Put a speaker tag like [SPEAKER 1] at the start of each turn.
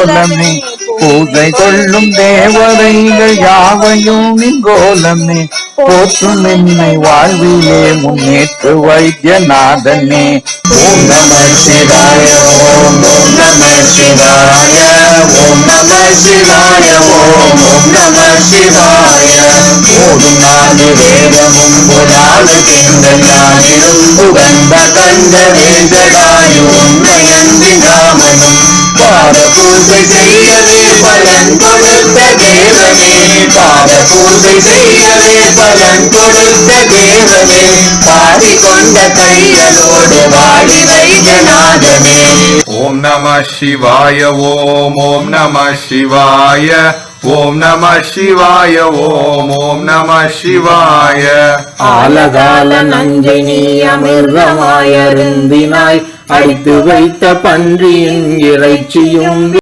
[SPEAKER 1] கோலமே. பூஜை கொள்ளும் தேவதைகள் யாவையும் இங்கோலமே. போற்றும் என்னை வாழ்விலே முன்னேற்று வைத்தியநாதனே. ஓம் நம சிவாய ஓம் ஓம் நம சிவாய ஓம் நம சிவாய. ஓம் ஓம் நம சிவாய ஓடும் நாலு வேதமும் பொருளாளு தீர்ந்த ஞானிலும் உகந்த கண்ட வேந்தராயு நயன் பூஜை செய்யவே பலன் கொடுத்த தேவனே. பாத பூஜை செய்யவே பலன் கொடுத்த தேவனே. பாடிக்கொண்ட கைகளோடு வாடி வைத்தியநாதனே
[SPEAKER 2] ஓம் நம சிவாய ஓம் ஓம் நம சிவாய ஓம் நம சிவாய ஓம் ஓம் நம சிவாய.
[SPEAKER 3] ஆலகால நஞ்சை நீ அமிர்தமாய் அருந்தினாய் அடித்து வைத்த பன்றியின் இறைச்சியும்